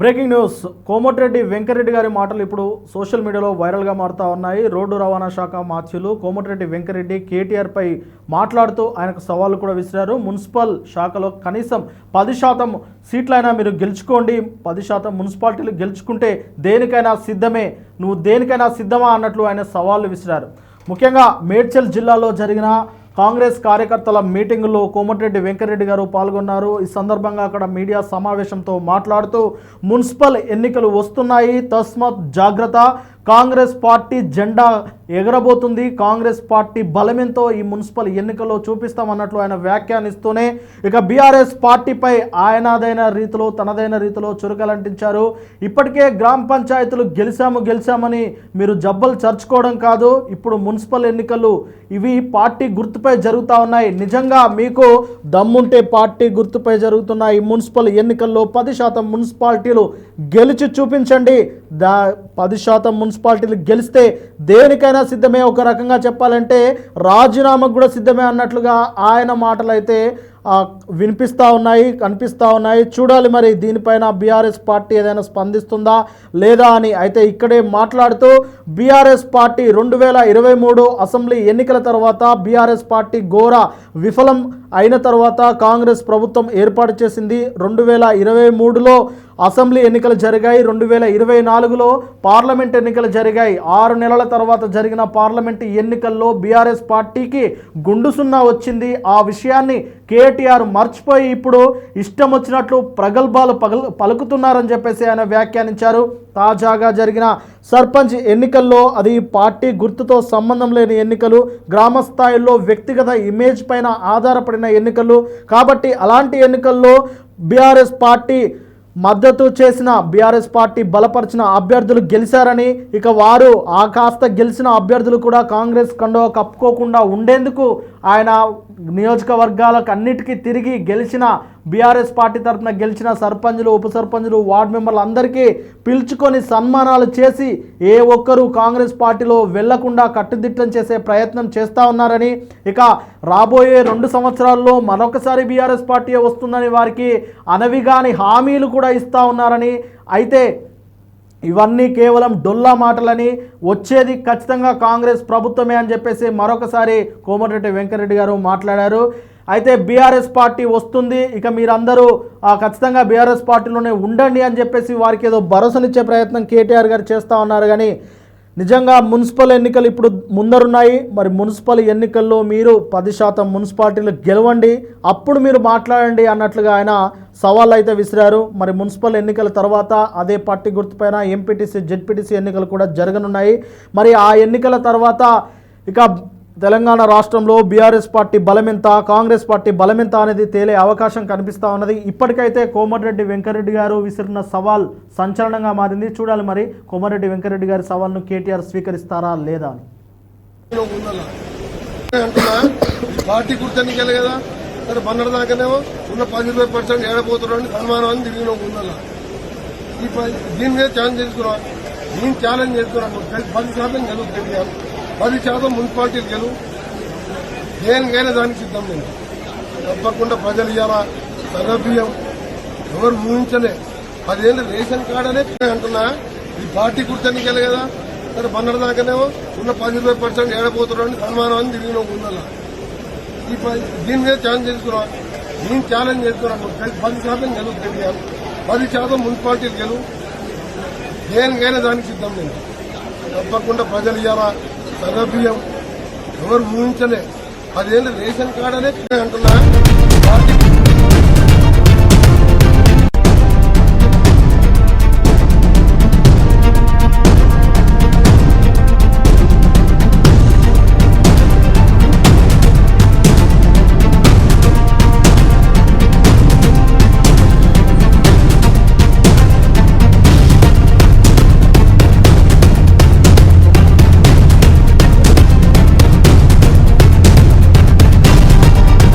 Breaking news. Komatireddy Venkat Reddy గారి మాటలు ఇప్పుడు సోషల్ మీడియాలో వైరల్గా మారుతా ఉన్నాయి. రోడ్డు రవాణా శాఖ మాత్యులు కోమటిరెడ్డి వెంకరెడ్డి కేటీఆర్పై మాట్లాడుతూ ఆయనకు సవాళ్ళు కూడా విసిరారు. మున్సిపల్ శాఖలో కనీసం పది శాతం సీట్లైనా మీరు గెలుచుకోండి. పది శాతం మున్సిపాలిటీలు గెలుచుకుంటే దేనికైనా సిద్ధమే. నువ్వు దేనికైనా సిద్ధమా అన్నట్లు ఆయన సవాళ్ళు విసిరారు. ముఖ్యంగా మేడ్చల్ జిల్లాలో జరిగిన కాంగ్రెస్ కార్యకర్తల మీటింగులో కోమటిరెడ్డి వెంకరెడ్డి గారు పాల్గొన్నారు. ఈ సందర్భంగా అక్కడ మీడియా సమావేశంతో మాట్లాడుతూ మున్సిపల్ ఎన్నికలు వస్తున్నాయి. తస్మత్ జాగ్రత్త. కాంగ్రెస్ పార్టీ జెండా ఎగరబోతుంది. కాంగ్రెస్ పార్టీ బలమెంతో ఈ మున్సిపల్ ఎన్నికల్లో చూపిస్తామన్నట్లు ఆయన వ్యాఖ్యానిస్తూనే ఇక బీఆర్ఎస్ పార్టీపై ఆయనదైన రీతిలో తనదైన రీతిలో చురుకలంటించారు. ఇప్పటికే గ్రామ పంచాయతీలు గెలిచాము గెలిచామని మీరు జబ్బలు చర్చుకోవడం కాదు. ఇప్పుడు మున్సిపల్ ఎన్నికలు ఇవి పార్టీ గుర్తుపై జరుగుతూ ఉన్నాయి. నిజంగా మీకు దమ్ముంటే పార్టీ గుర్తుపై జరుగుతున్న ఈ మున్సిపల్ ఎన్నికల్లో పది శాతం మున్సిపాలిటీలు గెలిచి చూపించండి. దా పది శాతం మున్సిపాలిటీలు గెలిస్తే దేనికైనా సిద్ధమే. ఒక రకంగా చెప్పాలంటే రాజీనామాకు కూడా సిద్ధమే అన్నట్లుగా ఆయన మాటలు అయితే వినిపిస్తూ ఉన్నాయి కనిపిస్తూ ఉన్నాయి. చూడాలి మరి దీనిపైన బీఆర్ఎస్ పార్టీ ఏదైనా స్పందిస్తుందా లేదా అని అయితే ఇక్కడే మాట్లాడుతూ బీఆర్ఎస్ పార్టీ రెండు వేల ఇరవై మూడు అసెంబ్లీ ఎన్నికల తర్వాత బీఆర్ఎస్ పార్టీ ఘోర విఫలం అయిన తర్వాత కాంగ్రెస్ ప్రభుత్వం ఏర్పాటు చేసింది. రెండు వేల ఇరవై మూడులో అసెంబ్లీ ఎన్నికలు జరిగాయి. రెండు వేల ఇరవై నాలుగులో పార్లమెంట్ ఎన్నికలు జరిగాయి. ఆరు నెలల తర్వాత జరిగిన పార్లమెంట్ ఎన్నికల్లో బీఆర్ఎస్ పార్టీకి గుండు సున్నా వచ్చింది. ఆ విషయాన్ని కేటీఆర్ మర్చిపోయి ఇప్పుడు ఇష్టం వచ్చినట్లు ప్రగల్భాలు పగల్ పలుకుతున్నారని చెప్పేసి ఆయన వ్యాఖ్యానించారు. తాజాగా జరిగిన సర్పంచ్ ఎన్నికల్లో అది పార్టీ గుర్తుతో సంబంధం లేని ఎన్నికలు గ్రామ స్థాయిలో వ్యక్తిగత ఇమేజ్ పైన ఆధారపడిన ఎన్నికలు. కాబట్టి అలాంటి ఎన్నికల్లో బీఆర్ఎస్ పార్టీ మద్దతు చేసిన బీఆర్ఎస్ పార్టీ బలపరిచిన అభ్యర్థులు గెలిచారని ఇక వారు ఆ కాస్త గెలిచిన అభ్యర్థులు కూడా కాంగ్రెస్ కండవ కప్పుకోకుండా ఉండేందుకు ఆయన నియోజకవర్గాలకు అన్నిటికీ తిరిగి గెలిచిన బీఆర్ఎస్ పార్టీ తరఫున గెలిచిన సర్పంచులు ఉప సర్పంచులు వార్డు మెంబర్లు అందరికీ పిలుచుకొని సన్మానాలు చేసి ఏ ఒక్కరూ కాంగ్రెస్ పార్టీలో వెళ్ళకుండా కట్టుదిట్టం చేసే ప్రయత్నం చేస్తూ ఉన్నారని ఇక రాబోయే రెండు సంవత్సరాల్లో మరొకసారి బీఆర్ఎస్ పార్టీ వస్తుందని వారికి అనవిగాని హామీలు కూడా ఇస్తూ ఉన్నారని అయితే ఇవన్నీ కేవలం డొల్లా మాటలని వచ్చేది ఖచ్చితంగా కాంగ్రెస్ ప్రభుత్వమే అని చెప్పేసి మరొకసారి కోమటిరెడ్డి వెంకరెడ్డి గారు మాట్లాడారు. అయితే బీఆర్ఎస్ పార్టీ వస్తుంది. ఇక మీరందరూ ఆ, ఖచ్చితంగా బీఆర్ఎస్ పార్టీలోనే ఉండండి అని చెప్పేసి వారికి ఏదో భరోసానిచ్చే ప్రయత్నం కేటీఆర్ గారు చేస్తూ ఉన్నారు. కానీ నిజంగా మున్సిపల్ ఎన్నికలు ఇప్పుడు ముందరున్నాయి. మరి మున్సిపల్ ఎన్నికల్లో మీరు పది శాతం మున్సిపాలిటీలు గెలవండి. అప్పుడు మీరు మాట్లాడండి అన్నట్లుగా ఆయన సవాళ్ళు అయితే విసిరారు. మరి మున్సిపల్ ఎన్నికల తర్వాత అదే పార్టీ గుర్తుపైన ఎంపీటీసీ జెడ్పీటీసీ ఎన్నికలు కూడా జరగనున్నాయి. మరి ఆ ఎన్నికల తర్వాత ఇక తెలంగాణ రాష్ట్రంలో బీఆర్ఎస్ పార్టీ బలమెంత కాంగ్రెస్ పార్టీ బలమెంత అనేది తేలే అవకాశం కనిపిస్తూ ఉన్నది. ఇప్పటికైతే కోమటిరెడ్డి వెంకరెడ్డి గారు విసిరిన సవాల్ సంచలనంగా మారింది. చూడాలి మరి కోమటిరెడ్డి వెంకరెడ్డి గారి సవాల్ను కేటీఆర్ స్వీకరిస్తారా లేదా అని. పార్టీ గుర్తెన్నికలే కదా. సరే పన్నెండు దాకానేమో ఉన్న పది ఇరవై పర్సెంట్ ఏడపోతున్నాడు సన్మానం అని తిరిగిన ఉండాలా దీని మీద ఛాలెంజ్ చేసుకున్నాం దీన్ని ఛాలెంజ్ చేసుకున్నాం పది శాతం గెలుపు పది శాతం మున్సిపాలిటీలు గెలువు దేనికైనా దానికి సిద్ధం నేను తప్పకుండా ప్రజలు ఇవాళ సగభ్యం ఎవరు ఊహించలే. పదేళ్ళు రేషన్ కార్డు అనే అంటున్నా. ఈ పార్టీ గుర్తెన్నికలే కదా. సరే పన్నెండు దాకానేమో ఉన్న పది ఇరవై పర్సెంట్ ఏడపోతున్నాడు సన్మానం అని తిరిగిన ఉండాలా ఈ దీని మీద ఛాలెంజ్ చేసుకున్నాం. నేను ఛాలెంజ్ చేసుకున్నాను పది శాతం గెలుపు పది శాతం మున్సిపాలిటీలు గెలువు దేనికైనా దానికి సిద్ధం నేను తప్పకుండా ప్రజలు ఇవాళ సదబియ్యం ఎవరు ఊహించలే. పదేళ్ళు రేషన్ కార్డు అనే అంటున్నా పార్టీ